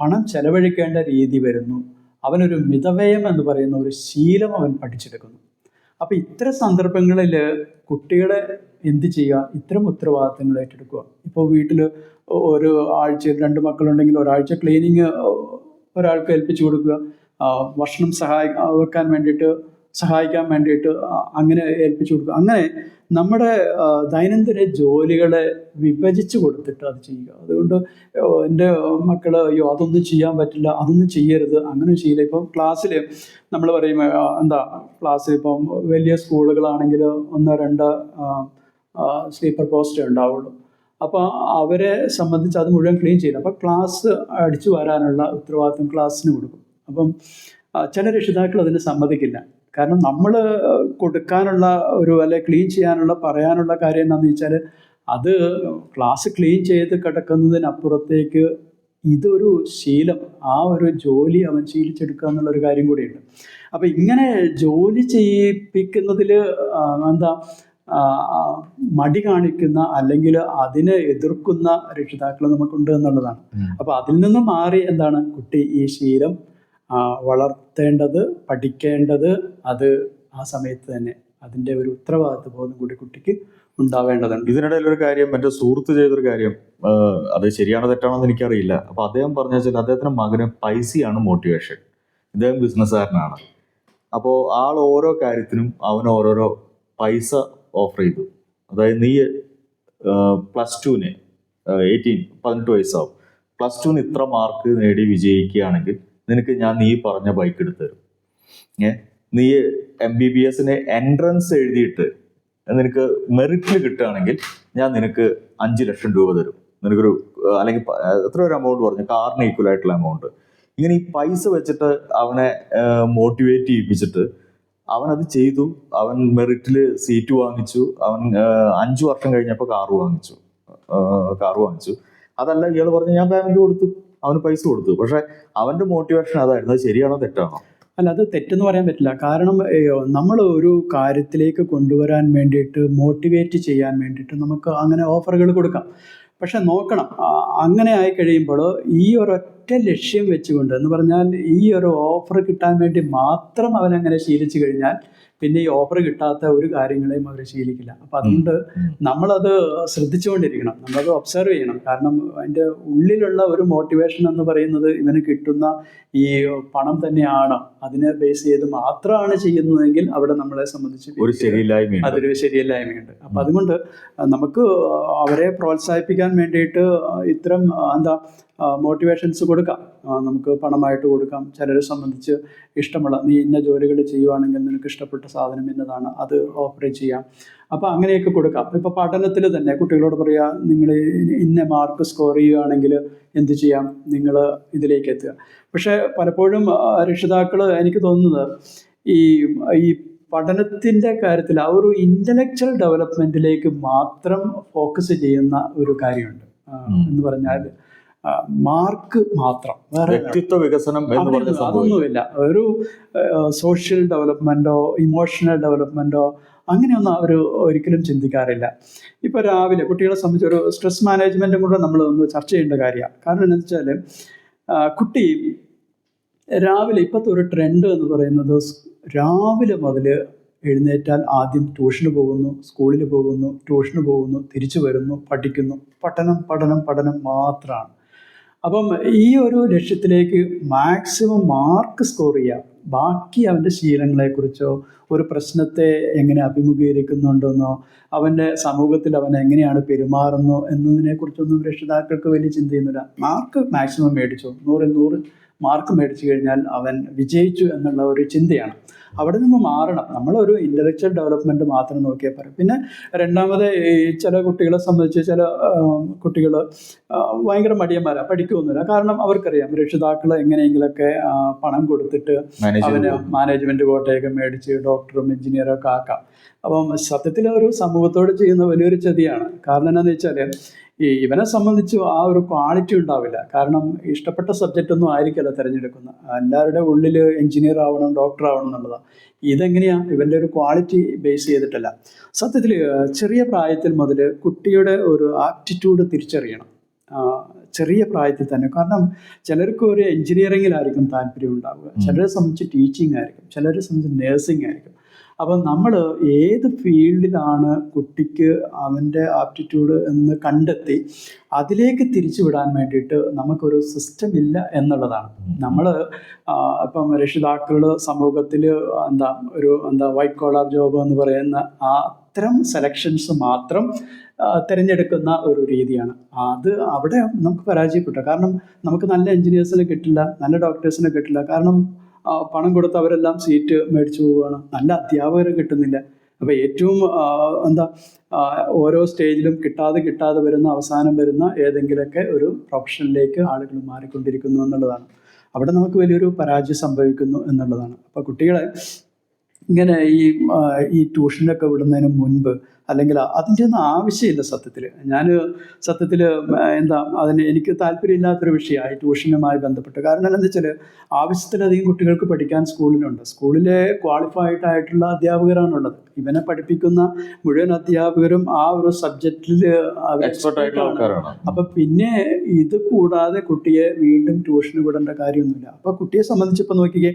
S1: പണം ചെലവഴിക്കേണ്ട രീതി വരുന്നു. അവനൊരു മിതവ്യയം എന്ന് പറയുന്ന ഒരു ശീലം അവൻ പഠിച്ചെടുക്കുന്നു. അപ്പം ഇത്തരം സന്ദർഭങ്ങളിൽ കുട്ടികളെ എന്ത് ചെയ്യുക? ഇത്തരം ഉത്തരവാദിത്തങ്ങൾ ഏറ്റെടുക്കുക. ഇപ്പോൾ വീട്ടിൽ ഒരു ആഴ്ച രണ്ട് മക്കളുണ്ടെങ്കിൽ ഒരാഴ്ച ക്ലീനിങ് ഒരാൾക്ക് ഏൽപ്പിച്ചു കൊടുക്കുക. ഭക്ഷണം സഹായി വെക്കാൻ വേണ്ടിയിട്ട് സഹായിക്കാൻ വേണ്ടിയിട്ട് അങ്ങനെ ഏൽപ്പിച്ചു കൊടുക്കുക. അങ്ങനെ നമ്മുടെ ദൈനംദിന ജോലികളെ വിഭജിച്ചു കൊടുത്തിട്ട് അത് ചെയ്യുക. അതുകൊണ്ട് എന്റെ മക്കൾ അയ്യോ അതൊന്നും ചെയ്യാൻ പറ്റില്ല അതൊന്നും ചെയ്യരുത് അങ്ങനെ ചെയ്യില്ല. ഇപ്പം ക്ലാസ്സിൽ നമ്മൾ പറയും എന്താ ക്ലാസ്സിൽ ഇപ്പം വലിയ സ്കൂളുകളാണെങ്കിൽ ഒന്നോ രണ്ട് സ്ലീപ്പർ പോസ്റ്റേ ഉണ്ടാവുള്ളൂ. അപ്പോൾ അവരെ സംബന്ധിച്ച് അത് മുഴുവൻ ക്ലീൻ ചെയ്യില്ല അപ്പോൾ ക്ലാസ് അടിച്ചു വരാനുള്ള ഉത്തരവാദിത്വം ക്ലാസ്സിന് കൊടുക്കും. അപ്പം ചില രക്ഷിതാക്കൾ അതിന് സമ്മതിക്കില്ല. കാരണം നമ്മൾ കൊടുക്കാനുള്ള ഒരു അല്ലെ ക്ലീൻ ചെയ്യാനുള്ള പറയാനുള്ള കാര്യം എന്താണെന്ന് വെച്ചാൽ അത് ക്ലാസ് ക്ലീൻ ചെയ്ത് കിടക്കുന്നതിനപ്പുറത്തേക്ക് ഇതൊരു ശീലം ആ ഒരു ജോലി അവൻ ശീലിച്ചെടുക്കുക എന്നുള്ളൊരു കാര്യം കൂടിയുണ്ട്. അപ്പം ഇങ്ങനെ ജോലി ചെയ്യിപ്പിക്കുന്നതിൽ എന്താ മടി കാണിക്കുന്ന അല്ലെങ്കിൽ അതിനെ എതിർക്കുന്ന രക്ഷിതാക്കൾ നമുക്കുണ്ട് എന്നുള്ളതാണ്.
S2: അപ്പം
S1: അപ്പോൾ അതിൽ നിന്ന് മാറി എന്താണ്? കുട്ടി ഈ ശീലം വളർത്തേണ്ടത് പഠിക്കേണ്ടത് അത് ആ സമയത്ത് തന്നെ. അതിന്റെ ഒരു ഉത്തരവാദിത്വ ബോധം കൂടി കുട്ടിക്ക് ഉണ്ടാവേണ്ടതുണ്ട്.
S2: ഇതിനിടയിൽ ഒരു കാര്യം മറ്റേ സുഹൃത്ത് ചെയ്തൊരു കാര്യം അത് ശരിയാണോ തെറ്റാണോ എന്ന് എനിക്കറിയില്ല. അപ്പോൾ അദ്ദേഹം പറഞ്ഞു വെച്ചാൽ അദ്ദേഹത്തിന്റെ മകന് പൈസയാണ് മോട്ടിവേഷൻ ഇദ്ദേഹം ബിസിനസ്സുകാരനാണ് അപ്പോൾ ആൾ ഓരോ കാര്യത്തിനും അവൻ ഓരോരോ പൈസ ഓഫർ ചെയ്തു. അതായത് നീ പ്ലസ് ടുവിന് എയ്റ്റീൻ പതിനെട്ട് വയസ്സാവും. പ്ലസ് ടുവിന് ഇത്ര മാർക്ക് നേടി വിജയിക്കുകയാണെങ്കിൽ നിനക്ക് ഞാൻ നീ പറഞ്ഞ ബൈക്ക് എടുത്തു തരും. ഏ? നീ എം ബി ബി എസിന് എൻട്രൻസ് എഴുതിയിട്ട് നിനക്ക് മെറിറ്റിൽ കിട്ടുകയാണെങ്കിൽ ഞാൻ നിനക്ക് അഞ്ച് ലക്ഷം രൂപ തരും. നിനക്കൊരു അല്ലെങ്കിൽ എത്ര ഒരു എമൗണ്ട് പറഞ്ഞു. കാറിന് ഈക്വൽ ആയിട്ടുള്ള എമൗണ്ട് ഇങ്ങനെ ഈ പൈസ വെച്ചിട്ട് അവനെ മോട്ടിവേറ്റ് ചെയ്യിപ്പിച്ചിട്ട് അവൻ അത് ചെയ്തു. അവൻ മെറിറ്റിൽ സീറ്റ് വാങ്ങിച്ചു. അവൻ അഞ്ചു വർഷം കഴിഞ്ഞപ്പോൾ കാറ് വാങ്ങിച്ചു. കാറ് വാങ്ങിച്ചു. അതല്ല ഇയാൾ പറഞ്ഞു ഞാൻ പേയ്മെന്റ് കൊടുത്തു. അവന് പൈസ കൊടുത്തു. പക്ഷെ അവന്റെ മോട്ടിവേഷൻ അതായിരുന്നു. അത് ശരിയാണോ തെറ്റാണോ?
S1: അല്ല അത് തെറ്റെന്ന് പറയാൻ പറ്റില്ല. കാരണം നമ്മൾ ഒരു കാര്യത്തിലേക്ക് കൊണ്ടുവരാൻ വേണ്ടിയിട്ട് മോട്ടിവേറ്റ് ചെയ്യാൻ വേണ്ടിയിട്ട് നമുക്ക് അങ്ങനെ ഓഫറുകൾ കൊടുക്കാം. പക്ഷെ നോക്കണം. അങ്ങനെ ആയി കഴിയുമ്പോൾ ഈ ഒരൊറ്റ ലക്ഷ്യം വെച്ചുകൊണ്ട് എന്ന് പറഞ്ഞാൽ ഈ ഒരു ഓഫർ കിട്ടാൻ വേണ്ടി മാത്രം അവനങ്ങനെ ശീലിച്ചു കഴിഞ്ഞാൽ പിന്നെ ഈ ഓഫർ കിട്ടാത്ത ഒരു കാര്യങ്ങളെയും അവർ ശീലിക്കില്ല. അപ്പം അതുകൊണ്ട്. നമ്മളത് ശ്രദ്ധിച്ചുകൊണ്ടിരിക്കണം. നമ്മളത് ഒബ്സർവ് ചെയ്യണം. കാരണം അതിന്റെ ഉള്ളിലുള്ള ഒരു മോട്ടിവേഷൻ എന്ന് പറയുന്നത് ഇവന് കിട്ടുന്ന ഈ പണം തന്നെയാണ്. അതിനെ ബേസ് ചെയ്ത് മാത്രമാണ് ചെയ്യുന്നതെങ്കിൽ അവിടെ നമ്മളെ സംബന്ധിച്ച്
S2: ഒരു ശരിയില്ലായ്മയുണ്ട്.
S1: അതൊരു ശരിയല്ലായ്മയുണ്ട്. അപ്പം അതുകൊണ്ട് നമുക്ക് അവരെ പ്രോത്സാഹിപ്പിക്കാൻ വേണ്ടിയിട്ട് ഇത്തരം എന്താ മോട്ടിവേഷൻസ് കൊടുക്കാം. നമുക്ക് പണമായിട്ട് കൊടുക്കാം. ചിലരെ സംബന്ധിച്ച് ഇഷ്ടമുള്ള നീ ഇന്ന ജോലികൾ ചെയ്യുവാണെങ്കിൽ നിനക്ക് ഇഷ്ടപ്പെട്ട സാധനം ഇന്നതാണ് അത് ഓഫർ ചെയ്യാം. അപ്പോൾ അങ്ങനെയൊക്കെ കൊടുക്കാം. ഇപ്പോൾ പഠനത്തിൽ തന്നെ കുട്ടികളോട് പറയാ നിങ്ങൾ ഇന്ന മാർക്ക് സ്കോർ ചെയ്യുകയാണെങ്കിൽ എന്ത് ചെയ്യാം? നിങ്ങൾ ഇതിലേക്ക് എത്തുക. പക്ഷേ പലപ്പോഴും രക്ഷിതാക്കൾ എനിക്ക് തോന്നുന്നത് ഈ ഈ പഠനത്തിന്റെ കാര്യത്തിൽ ആ ഒരു ഇന്റലക്ച്വൽ ഡെവലപ്മെന്റിലേക്ക് മാത്രം ഫോക്കസ് ചെയ്യുന്ന ഒരു കാര്യമുണ്ട്. എന്ന് പറഞ്ഞാൽ മാർക്ക് മാത്രം.
S2: വ്യക്തിത്വ വികസനം
S1: അതൊന്നുമില്ല. ഒരു സോഷ്യൽ ഡെവലപ്മെന്റോ ഇമോഷണൽ ഡെവലപ്മെന്റോ അങ്ങനെയൊന്നും അവർ ഒരിക്കലും ചിന്തിക്കാറില്ല. ഇപ്പോൾ രാവിലെ കുട്ടികളെ സംബന്ധിച്ച് ഒരു സ്ട്രെസ് മാനേജ്മെന്റും കൂടെ നമ്മൾ ഒന്ന് ചർച്ച ചെയ്യേണ്ട കാര്യമാണ്. കാരണം എന്താ വെച്ചാൽ കുട്ടി രാവിലെ ഇപ്പോഴത്തെ ഒരു ട്രെൻഡ് എന്ന് പറയുന്നത് രാവിലെ മുതൽ എഴുന്നേറ്റാൽ ആദ്യം ട്യൂഷന് പോകുന്നു സ്കൂളിൽ പോകുന്നു ട്യൂഷന് പോകുന്നു തിരിച്ചു വരുന്നു പഠിക്കുന്നു. പഠനം പഠനം പഠനം മാത്രമാണ്. അപ്പം ഈ ഒരു ലക്ഷ്യത്തിലേക്ക് മാക്സിമം മാർക്ക് സ്കോർ ചെയ്യുക. ബാക്കി അവന്റെ ശീലങ്ങളെക്കുറിച്ചോ ഒരു പ്രശ്നത്തെ എങ്ങനെ അഭിമുഖീകരിക്കുന്നുണ്ടെന്നോ അവന്റെ സമൂഹത്തിൽ അവൻ എങ്ങനെയാണ് പെരുമാറുന്നു എന്നതിനെക്കുറിച്ചൊന്നും രക്ഷിതാക്കൾക്ക് വലിയ ചിന്തയൊന്നുമില്ല. മാർക്ക് മാക്സിമം മേടിച്ചു. നൂറിൽ നൂറ് മാർക്ക് മേടിച്ചു കഴിഞ്ഞാൽ അവൻ വിജയിച്ചു എന്നുള്ള ഒരു ചിന്തയാണ്. അവിടെ നിന്ന് മാറണം. നമ്മളൊരു ഇന്റലക്ച്വൽ ഡെവലപ്മെന്റ് മാത്രം നോക്കിയാൽ പറയും പിന്നെ രണ്ടാമത് ഈ ചില കുട്ടികളെ സംബന്ധിച്ച് ചില കുട്ടികൾ ഭയങ്കര മടിയന്മാരാണ് പഠിക്കുമൊന്നുമില്ല കാരണം അവർക്കറിയാം രക്ഷിതാക്കൾ എങ്ങനെയെങ്കിലൊക്കെ പണം കൊടുത്തിട്ട് അവന്
S2: മാനേജ്മെന്റ്
S1: മാനേജ്മെന്റ് കോട്ടയൊക്കെ മേടിച്ച് ഡോക്ടറും എഞ്ചിനീയറും ഒക്കെ ആക്കാം. അപ്പം സത്യത്തിൽ ഒരു സമൂഹത്തോട് ചെയ്യുന്ന വലിയൊരു ചതിയാണ്. കാരണം എന്താണെന്ന് വെച്ചാൽ ഈ ഇവനെ സംബന്ധിച്ച് ആ ഒരു ക്വാളിറ്റി ഉണ്ടാവില്ല. കാരണം ഇഷ്ടപ്പെട്ട സബ്ജക്റ്റ് ഒന്നും ആയിരിക്കില്ല തിരഞ്ഞെടുക്കുന്ന. എല്ലാവരുടെ ഉള്ളിൽ എഞ്ചിനീയർ ആവണം ഡോക്ടർ ആവണം എന്നുള്ളതാണ് ഇതെങ്ങനെയാണ് ഇവന്റെ ഒരു ക്വാളിറ്റി ബേസ് ചെയ്തിട്ടല്ല. സത്യത്തിൽ ചെറിയ പ്രായത്തിൽ മുതൽ കുട്ടിയുടെ ഒരു ആപ്റ്റിറ്റ്യൂഡ് തിരിച്ചറിയണം. ചെറിയ പ്രായത്തിൽ തന്നെ. കാരണം ചിലർക്ക് ഒരു എഞ്ചിനീയറിങ്ങിലായിരിക്കും താല്പര്യം ഉണ്ടാവുക. ചിലരെ സംബന്ധിച്ച് ടീച്ചിങ് ആയിരിക്കും. ചിലരെ സംബന്ധിച്ച് നേഴ്സിംഗ് ആയിരിക്കും. അപ്പം നമ്മൾ ഏത് ഫീൽഡിലാണ് കുട്ടിക്ക് അവന്റെ ആപ്റ്റിറ്റ്യൂഡ് എന്ന് കണ്ടെത്തി അതിലേക്ക് തിരിച്ചു വിടാൻ വേണ്ടിയിട്ട് നമുക്കൊരു സിസ്റ്റം ഇല്ല എന്നുള്ളതാണ്. നമ്മൾ ഇപ്പം രക്ഷിതാക്കൾ സമൂഹത്തിൽ എന്താ ഒരു എന്താ വൈറ്റ് കോളർ ജോബ് എന്ന് പറയുന്ന ആ അത്തരം സെലക്ഷൻസ് മാത്രം തിരഞ്ഞെടുക്കുന്ന ഒരു രീതിയാണ്. അത് അവിടെ നമുക്ക് പരാജയപ്പെട്ടു. കാരണം നമുക്ക് നല്ല എഞ്ചിനീയേഴ്സിനെ കിട്ടില്ല നല്ല ഡോക്ടേഴ്സിനെ കിട്ടില്ല. കാരണം പണം കൊടുത്ത് അവരെല്ലാം സീറ്റ് മേടിച്ചു പോവുകയാണ്. നല്ല അധ്യാപകരെ കിട്ടുന്നില്ല. അപ്പോൾ ഏറ്റവും എന്താ ഓരോ സ്റ്റേജിലും കിട്ടാതെ കിട്ടാതെ വരുന്ന അവസാനം വരുന്ന ഏതെങ്കിലുമൊക്കെ ഒരു പ്രൊഫഷനിലേക്ക് ആളുകൾ മാറിക്കൊണ്ടിരിക്കുന്നു എന്നുള്ളതാണ്. അവിടെ നമുക്ക് വലിയൊരു പരാജയം സംഭവിക്കുന്നു എന്നുള്ളതാണ്. അപ്പോൾ കുട്ടികളെ ഇങ്ങനെ ഈ ഈ ട്യൂഷനൊക്കെ വിടുന്നതിന് മുൻപ് അല്ലെങ്കിൽ അതിന്റെ ഒന്നും ആവശ്യമില്ല സത്യത്തിൽ. ഞാൻ സത്യത്തിൽ എന്താ അതിന് എനിക്ക് താല്പര്യമില്ലാത്തൊരു വിഷയമായി ട്യൂഷനുമായി ബന്ധപ്പെട്ട്. കാരണം എന്താണെന്ന് വെച്ചാൽ ആവശ്യത്തിലധികം കുട്ടികൾക്ക് പഠിക്കാൻ സ്കൂളിലുണ്ട്. സ്കൂളിലെ ക്വാളിഫൈഡ് ആയിട്ടുള്ള അധ്യാപകരാണുള്ളത് ഇവനെ പഠിപ്പിക്കുന്ന മുഴുവൻ അധ്യാപകരും ആ ഒരു സബ്ജക്റ്റിൽ അപ്പം പിന്നെ ഇത് കൂടാതെ കുട്ടിയെ വീണ്ടും ട്യൂഷന് വിടേണ്ട കാര്യമൊന്നുമില്ല. അപ്പോൾ കുട്ടിയെ സംബന്ധിച്ച് ഇപ്പോൾ നോക്കിക്കേ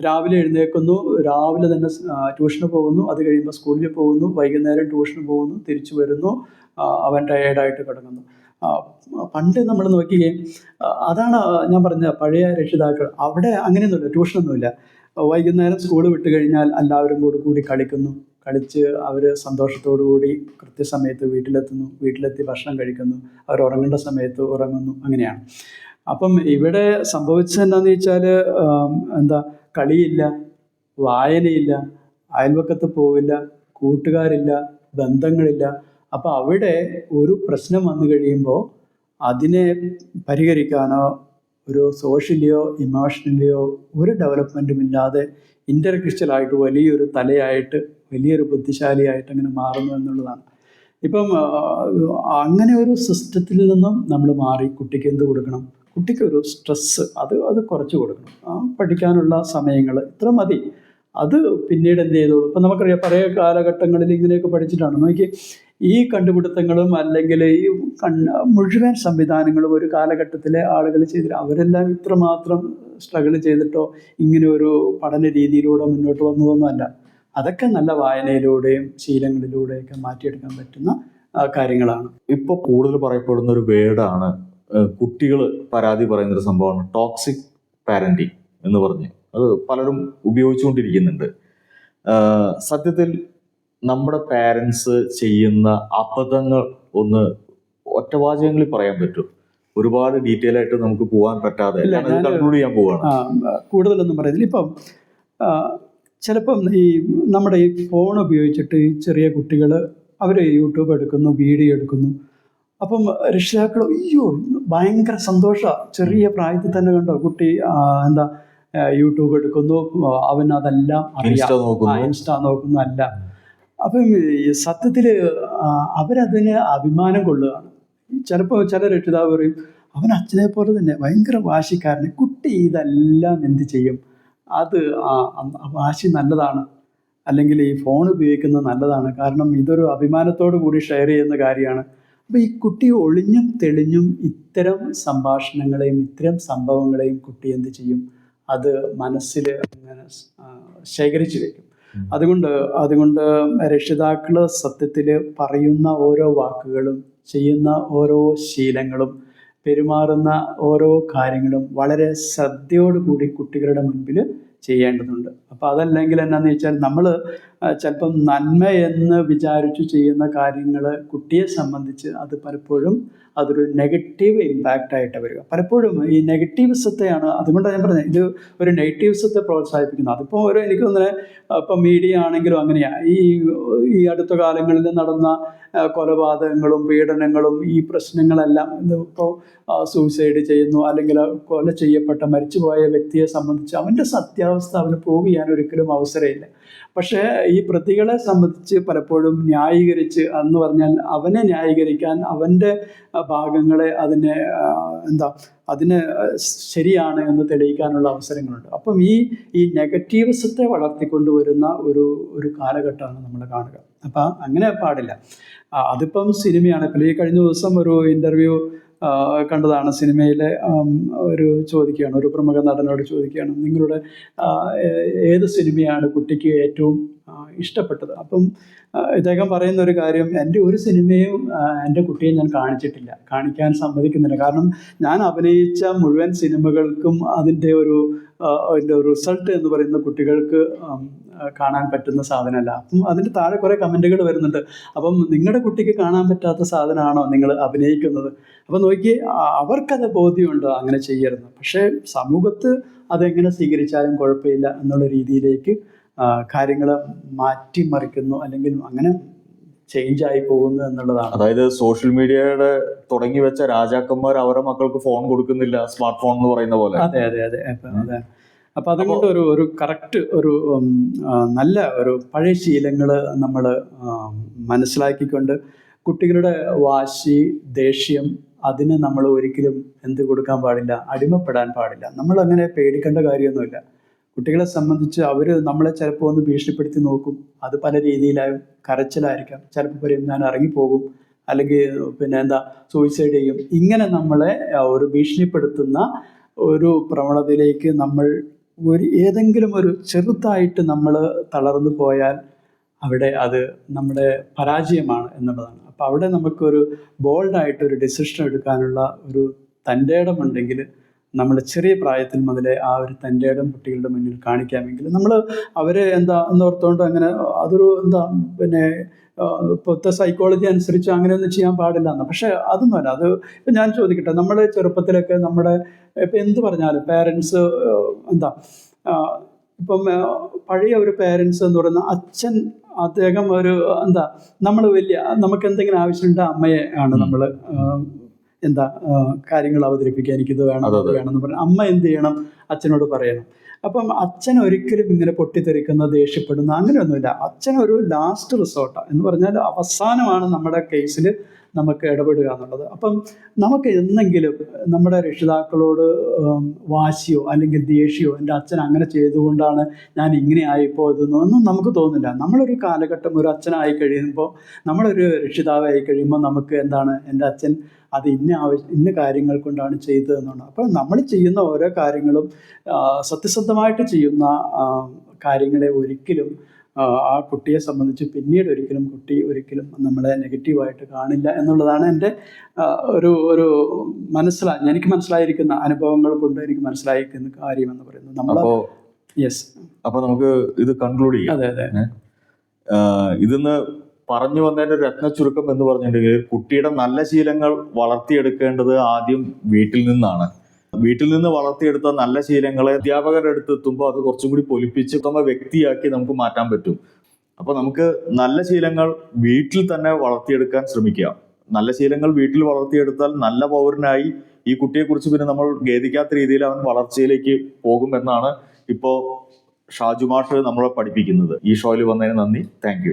S1: രാവിലെ എഴുന്നേൽക്കുന്നു. രാവിലെ തന്നെ ട്യൂഷന് പോകുന്നു. അത് കഴിയുമ്പോൾ സ്കൂളിൽ പോകുന്നു. വൈകുന്നേരം ട്യൂഷന് പോകുന്നു. തിരിച്ചു വരുന്നു. അവൻ ടയേർഡായിട്ട് കിടങ്ങുന്നു ആ, പണ്ട് നമ്മൾ നോക്കുകയും അതാണ് ഞാൻ പറഞ്ഞ പഴയ രക്ഷിതാക്കൾ. അവിടെ അങ്ങനെയൊന്നുമില്ല. ട്യൂഷനൊന്നുമില്ല. വൈകുന്നേരം സ്കൂൾ വിട്ട് കഴിഞ്ഞാൽ എല്ലാവരും കൂടെ കൂടി കളിക്കുന്നു. കളിച്ച് അവർ കൂടി കൃത്യസമയത്ത് വീട്ടിലെത്തുന്നു. വീട്ടിലെത്തി ഭക്ഷണം കഴിക്കുന്നു. അവർ ഉറങ്ങേണ്ട സമയത്ത് ഉറങ്ങുന്നു. അങ്ങനെയാണ്. അപ്പം ഇവിടെ സംഭവിച്ചത് എന്താണെന്ന് വെച്ചാൽ എന്താ കളിയില്ല വായനയില്ല അയൽവക്കത്ത് പോവില്ല കൂട്ടുകാരില്ല ബന്ധങ്ങളില്ല. അപ്പോൾ അവിടെ ഒരു പ്രശ്നം വന്നു കഴിയുമ്പോൾ അതിനെ പരിഹരിക്കാനോ ഒരു സോഷ്യലിയോ ഇമോഷണലിയോ ഒരു ഡെവലപ്മെന്റും ഇല്ലാതെ ഇന്റർക്രിസ്റ്റലായിട്ട് വലിയൊരു തലയായിട്ട് വലിയൊരു ബുദ്ധിശാലിയായിട്ട് അങ്ങനെ മാറുന്നു എന്നുള്ളതാണ്. ഇപ്പം അങ്ങനെ ഒരു സിസ്റ്റത്തിൽ നിന്നും നമ്മൾ മാറി കുട്ടിക്ക് എന്ത് കൊടുക്കണം? കുട്ടിക്ക് ഒരു സ്ട്രെസ്സ് അത് അത് കുറച്ച് കൊടുക്കണം. ആ പഠിക്കാനുള്ള സമയങ്ങൾ ഇത്ര മതി. അത് പിന്നീട് എന്ത് ചെയ്തോളൂ. ഇപ്പം നമുക്കറിയാം പഴയ കാലഘട്ടങ്ങളിൽ ഇങ്ങനെയൊക്കെ പഠിച്ചിട്ടാണ്. നോക്കി ഈ കണ്ടുപിടുത്തങ്ങളും അല്ലെങ്കിൽ ഈ കണ്ണ മുഴുവൻ സംവിധാനങ്ങളും ഒരു കാലഘട്ടത്തിലെ ആളുകൾ ചെയ്തിട്ട് അവരെല്ലാം ഇത്രമാത്രം സ്ട്രഗിൾ ചെയ്തിട്ടോ ഇങ്ങനെ ഒരു പഠന രീതിയിലൂടെ മുന്നോട്ട് വന്നതൊന്നുമല്ല അതൊക്കെ നല്ല വായനയിലൂടെയും ശീലങ്ങളിലൂടെയൊക്കെ മാറ്റിയെടുക്കാൻ പറ്റുന്ന കാര്യങ്ങളാണ്.
S2: ഇപ്പോൾ കൂടുതൽ പറയപ്പെടുന്ന ഒരു വേർഡാണ് കുട്ടികൾ പരാതി പറയുന്ന ഒരു സംഭവമാണ് ടോക്സിക് പാരന്റിങ് എന്ന് പറഞ്ഞ്. അത് പലരും ഉപയോഗിച്ചുകൊണ്ടിരിക്കുന്നുണ്ട്. സത്യത്തിൽ നമ്മുടെ പാരൻസ് ചെയ്യുന്ന അബദ്ധങ്ങൾ ഒന്ന് ഒറ്റവാചകങ്ങളിൽ പറയാൻ പറ്റും. ഒരുപാട് ഡീറ്റെയിൽ ആയിട്ട് നമുക്ക് പോകാൻ പറ്റാതെ. കൺക്ലൂഡ് ചെയ്യാൻ പോവാണ്.
S1: കൂടുതലൊന്നും പറയുന്നില്ല ഇപ്പം ചിലപ്പം ഈ നമ്മുടെ ഈ ഫോൺ ഉപയോഗിച്ചിട്ട് ചെറിയ കുട്ടികൾ അവർ യൂട്യൂബ് എടുക്കുന്നു വീഡിയോ എടുക്കുന്നു. അപ്പം രക്ഷിതാക്കൾ അയ്യോ ഭയങ്കര സന്തോഷമാണ് ചെറിയ പ്രായത്തിൽ തന്നെ കണ്ടോ കുട്ടി എന്താ യൂട്യൂബ് എടുക്കുന്നു അവൻ അതെല്ലാം
S2: ഇൻസ്റ്റ
S1: അറിയാം
S2: നോക്കുന്നു
S1: ഇൻസ്റ്റ നോക്കുന്നു അല്ല. അപ്പം സത്യത്തിൽ അവരതിന് അഭിമാനം കൊള്ളുകയാണ്. ചിലപ്പോൾ ചില രക്ഷിതാവ് പറയും അവൻ അച്ഛനെ പോലെ തന്നെ ഭയങ്കര വാശിക്കാരനെ. കുട്ടി ഇതെല്ലാം എന്ത് ചെയ്യും? അത് വാശി നല്ലതാണ്. അല്ലെങ്കിൽ ഈ ഫോൺ ഉപയോഗിക്കുന്നത് നല്ലതാണ്. കാരണം ഇതൊരു അഭിമാനത്തോടു കൂടി ഷെയർ ചെയ്യുന്ന കാര്യമാണ്. അപ്പോൾ ഈ കുട്ടി ഒളിഞ്ഞും തെളിഞ്ഞും ഇത്തരം സംഭാഷണങ്ങളെയും ഇത്തരം സംഭവങ്ങളെയും കുട്ടി എന്ത് ചെയ്യും? അത് മനസ്സിൽ അങ്ങനെ ശേഖരിച്ചു
S2: വയ്ക്കും
S1: അതുകൊണ്ട് അതുകൊണ്ട് രക്ഷിതാക്കൾ സത്യത്തിൽ പറയുന്ന ഓരോ വാക്കുകളും ചെയ്യുന്ന ഓരോ ശീലങ്ങളും പെരുമാറുന്ന ഓരോ കാര്യങ്ങളും വളരെ ശ്രദ്ധയോടുകൂടി കുട്ടികളുടെ മുൻപിൽ ചെയ്യേണ്ടതുണ്ട്. അപ്പോൾ അതല്ലെങ്കിൽ എന്നാന്ന് വെച്ചാൽ നമ്മൾ ചിലപ്പം നന്മ എന്ന് വിചാരിച്ചു ചെയ്യുന്ന കാര്യങ്ങൾ കുട്ടിയെ സംബന്ധിച്ച് അത് പലപ്പോഴും അതൊരു നെഗറ്റീവ് ഇമ്പാക്റ്റ് ആയിട്ട് വരിക. പലപ്പോഴും ഈ നെഗറ്റീവ്സത്തെയാണ് അതുകൊണ്ടാണ് ഞാൻ പറഞ്ഞത് ഇത് ഒരു നെഗറ്റീവ്സത്തെ പ്രോത്സാഹിപ്പിക്കുന്നു. അതിപ്പോൾ ഒരു എനിക്ക് തോന്നുന്നത് ഇപ്പം മീഡിയ ആണെങ്കിലും അങ്ങനെയാണ് ഈ ഈ അടുത്ത കാലങ്ങളിൽ നടന്ന കൊലപാതകങ്ങളും പീഡനങ്ങളും ഈ പ്രശ്നങ്ങളെല്ലാം ഇപ്പോൾ സൂയിസൈഡ് ചെയ്യുന്നു അല്ലെങ്കിൽ കൊല ചെയ്യപ്പെട്ട മരിച്ചുപോയ വ്യക്തിയെ സംബന്ധിച്ച് അവന്റെ സത്യാവസ്ഥ അവന് പ്രൂവ് ചെയ്യാൻ ഒരിക്കലും അവസരമില്ല. പക്ഷേ ഈ പ്രതികളെ സംബന്ധിച്ച് പലപ്പോഴും ന്യായീകരിച്ച് എന്ന് പറഞ്ഞാൽ അവനെ ന്യായീകരിക്കാൻ അവന്റെ ഭാഗങ്ങളെ അതിനെ എന്താ അതിന് ശരിയാണ് എന്ന് തെളിയിക്കാനുള്ള അവസരങ്ങളുണ്ട്. അപ്പം ഈ ഈ നെഗറ്റീവ്സത്തെ വളർത്തിക്കൊണ്ടുവരുന്ന ഒരു ഒരു കാലഘട്ടമാണ് നമ്മൾ കാണുക. അപ്പം അങ്ങനെ പാടില്ല. അതിപ്പം സിനിമയാണ് ഇപ്പം ഈ കഴിഞ്ഞ ദിവസം ഒരു ഇന്റർവ്യൂ കണ്ടതാണ് സിനിമയിലെ ഒരു ചോദിക്കുകയാണ് ഒരു പ്രമുഖ നടനോട് ചോദിക്കുകയാണ് നിങ്ങളുടെ ഏത് സിനിമയാണ് കുട്ടിക്ക് ഏറ്റവും ഇഷ്ടപ്പെട്ടത്? അപ്പം ഇദ്ദേഹം പറയുന്ന ഒരു കാര്യം എന്റെ ഒരു സിനിമയും എന്റെ കുട്ടിയെ ഞാൻ കാണിച്ചിട്ടില്ല. കാണിക്കാൻ സമ്മതിക്കുന്നില്ല. കാരണം ഞാൻ അഭിനയിച്ച മുഴുവൻ സിനിമകൾക്കും അതിന്റെ ഒരു അതിന്റെ റിസൾട്ട് എന്ന് പറയുന്ന കുട്ടികൾക്ക് കാണാൻ പറ്റുന്ന സാധനമല്ല. അപ്പം അതിന്റെ താഴെ കുറേ കമന്റുകൾ വരുന്നുണ്ട്. അപ്പം നിങ്ങളുടെ കുട്ടിക്ക് കാണാൻ പറ്റാത്ത സാധനമാണോ നിങ്ങൾ അഭിനയിക്കുന്നത്? അപ്പം നോക്കി അവർക്കത് ബോധ്യമുണ്ട് അങ്ങനെ ചെയ്യരുത്? പക്ഷേ സമൂഹത്ത് അതെങ്ങനെ സ്വീകരിച്ചാലും കുഴപ്പമില്ല എന്നുള്ള രീതിയിലേക്ക് കാര്യങ്ങൾ മാറ്റിമറിക്കുന്നു അല്ലെങ്കിൽ അങ്ങനെ ചേഞ്ച് ആയി പോകുന്നു എന്നുള്ളതാണ്.
S2: അതായത് സോഷ്യൽ മീഡിയയുടെ തുടങ്ങി വെച്ച രാജാക്കന്മാർ അവരുടെ മക്കൾക്ക് ഫോൺ കൊടുക്കുന്നില്ല സ്മാർട്ട് ഫോൺ എന്ന് പറയുന്ന പോലെ.
S1: അതെ അതെ അതെ. അതെ അപ്പം അതുകൊണ്ട് ഒരു ഒരു കറക്റ്റ് ഒരു നല്ല ഒരു പഴയ ശീലങ്ങൾ നമ്മൾ മനസ്സിലാക്കിക്കൊണ്ട് കുട്ടികളുടെ വാശി ദേഷ്യം അതിന് നമ്മൾ ഒരിക്കലും എന്ത് കൊടുക്കാൻ പാടില്ല അടിമപ്പെടാൻ പാടില്ല. നമ്മൾ അങ്ങനെ പേടിക്കേണ്ട കാര്യമൊന്നുമില്ല. കുട്ടികളെ സംബന്ധിച്ച് അവർ നമ്മളെ ചിലപ്പോൾ ഒന്ന് ഭീഷണിപ്പെടുത്തി നോക്കും. അത് പല രീതിയിലായും കരച്ചിലായിരിക്കാം. ചിലപ്പോൾ പറയും ഞാൻ ഇറങ്ങിപ്പോകും. അല്ലെങ്കിൽ പിന്നെ എന്താ സൂയിസൈഡ് ചെയ്യും. ഇങ്ങനെ നമ്മളെ ഒരു ഭീഷണിപ്പെടുത്തുന്ന ഒരു പ്രവണതയിലേക്ക് നമ്മൾ ഒരു ഏതെങ്കിലും ഒരു ചെറുതായിട്ട് നമ്മൾ തളർന്നു പോയാൽ അവിടെ അത് നമ്മുടെ പരാജയമാണ് എന്നുള്ളതാണ്. അപ്പോൾ അവിടെ നമുക്കൊരു ബോൾഡായിട്ട് ഒരു ഡിസിഷൻ എടുക്കാനുള്ള ഒരു തന്റെ ഇടമുണ്ടെങ്കിൽ നമ്മൾ ചെറിയ പ്രായത്തിൽ മുതലേ ആ ഒരു തന്റെ ഇടം കുട്ടികളുടെ മുന്നിൽ കാണിക്കാമെങ്കിൽ നമ്മൾ അവരെ എന്താ എന്നോർത്തുകൊണ്ട് അങ്ങനെ അതൊരു എന്താ പിന്നെ ഇപ്പോഴത്തെ സൈക്കോളജി അനുസരിച്ച് അങ്ങനെയൊന്നും ചെയ്യാൻ പാടില്ല എന്ന്. പക്ഷേ അതൊന്നുമല്ല അത് ഇപ്പം ഞാൻ ചോദിക്കട്ടെ നമ്മൾ ചെറുപ്പത്തിലൊക്കെ നമ്മുടെ ഇപ്പം എന്ത് പറഞ്ഞാലും പേരൻസ് എന്താ ഇപ്പം പഴയ ഒരു പേരൻസ് എന്ന് പറയുന്ന അച്ഛൻ അദ്ദേഹം ഒരു എന്താ നമ്മൾ വലിയ നമുക്ക് എന്തെങ്കിലും ആവശ്യമുണ്ട് അമ്മയെ ആണ് നമ്മൾ എന്താ കാര്യങ്ങൾ അവതരിപ്പിക്കുക എനിക്കിത് വേണം
S2: അത്
S1: വേണം എന്ന് പറഞ്ഞാൽ അമ്മ എന്ത് ചെയ്യണം? അച്ഛനോട് പറയണം. അപ്പം അച്ഛൻ ഒരിക്കലും ഇങ്ങനെ പൊട്ടിത്തെറിക്കുന്ന ദേഷ്യപ്പെടുന്ന അങ്ങനെയൊന്നുമില്ല. അച്ഛൻ ഒരു ലാസ്റ്റ് റിസോർട്ടാണ് എന്ന് പറഞ്ഞാൽ അവസാനമാണ് നമ്മുടെ കേസിൽ നമുക്ക് ഇടപെടുക എന്നുള്ളത്. അപ്പം നമുക്ക് എന്നെങ്കിലും നമ്മുടെ രക്ഷിതാക്കളോട് വാശിയോ അല്ലെങ്കിൽ ദേഷ്യമോ എന്റെ അച്ഛൻ അങ്ങനെ ചെയ്തുകൊണ്ടാണ് ഞാൻ ഇങ്ങനെ ആയിപ്പോയതെന്നോ ഒന്നും നമുക്ക് തോന്നില്ല നമ്മളൊരു കാലഘട്ടം ഒരു അച്ഛനായി കഴിയുമ്പോൾ നമ്മളൊരു രക്ഷിതാവായി കഴിയുമ്പോൾ നമുക്ക് എന്താണ് എന്റെ അച്ഛൻ അത് ഇന്ന ആവശ്യം ഇന്ന കാര്യങ്ങൾ കൊണ്ടാണ് ചെയ്തതെന്നാണ് അപ്പോൾ നമ്മൾ ചെയ്യുന്ന ഓരോ കാര്യങ്ങളും സത്യസന്ധമായിട്ട് ചെയ്യുന്ന കാര്യങ്ങളെ ഒരിക്കലും ആ, കുട്ടിയെ സംബന്ധിച്ച് പിന്നീട് ഒരിക്കലും കുട്ടി ഒരിക്കലും നമ്മളെ നെഗറ്റീവായിട്ട് കാണില്ല എന്നുള്ളതാണ് എന്റെ ഒരു ഒരു മനസ്സിലായി എനിക്ക് മനസ്സിലായിരിക്കുന്ന അനുഭവങ്ങൾ കൊണ്ട് എനിക്ക് മനസ്സിലായിരിക്കുന്ന കാര്യം എന്ന് പറയുന്നത് നമ്മൾ യെസ്
S2: അപ്പൊ നമുക്ക് ഇത് കൺക്ലൂഡ് ചെയ്യാം.
S1: അതെ അതെ.
S2: ഇതിന്ന് പറഞ്ഞു വന്നതിന്റെ ഒരു രത്ന ചുരുക്കം എന്ന് പറഞ്ഞിട്ടുണ്ടെങ്കിൽ കുട്ടിയുടെ നല്ല ശീലങ്ങൾ വളർത്തിയെടുക്കേണ്ടത് ആദ്യം വീട്ടിൽ നിന്നാണ്. വീട്ടിൽ നിന്ന് വളർത്തിയെടുത്ത നല്ല ശീലങ്ങളെ അധ്യാപകരുടെ അടുത്ത് എത്തുമ്പോൾ അത് കുറച്ചും കൂടി പൊലിപ്പിച്ച് ഉത്തമ വ്യക്തിയാക്കി നമുക്ക് മാറ്റാൻ പറ്റും. അപ്പൊ നമുക്ക് നല്ല ശീലങ്ങൾ വീട്ടിൽ തന്നെ വളർത്തിയെടുക്കാൻ ശ്രമിക്കുക. നല്ല ശീലങ്ങൾ വീട്ടിൽ വളർത്തിയെടുത്താൽ നല്ല പൗരനായി ഈ കുട്ടിയെ കുറിച്ച് പിന്നെ നമ്മൾ ഖേദിക്കാത്ത രീതിയിൽ അവൻ വളർച്ചയിലേക്ക് പോകുമെന്നാണ് ഇപ്പോ ഷാജുമാഷ് നമ്മളെ പഠിപ്പിക്കുന്നത്. ഈ ഷോയിൽ വന്നതിന് നന്ദി. താങ്ക്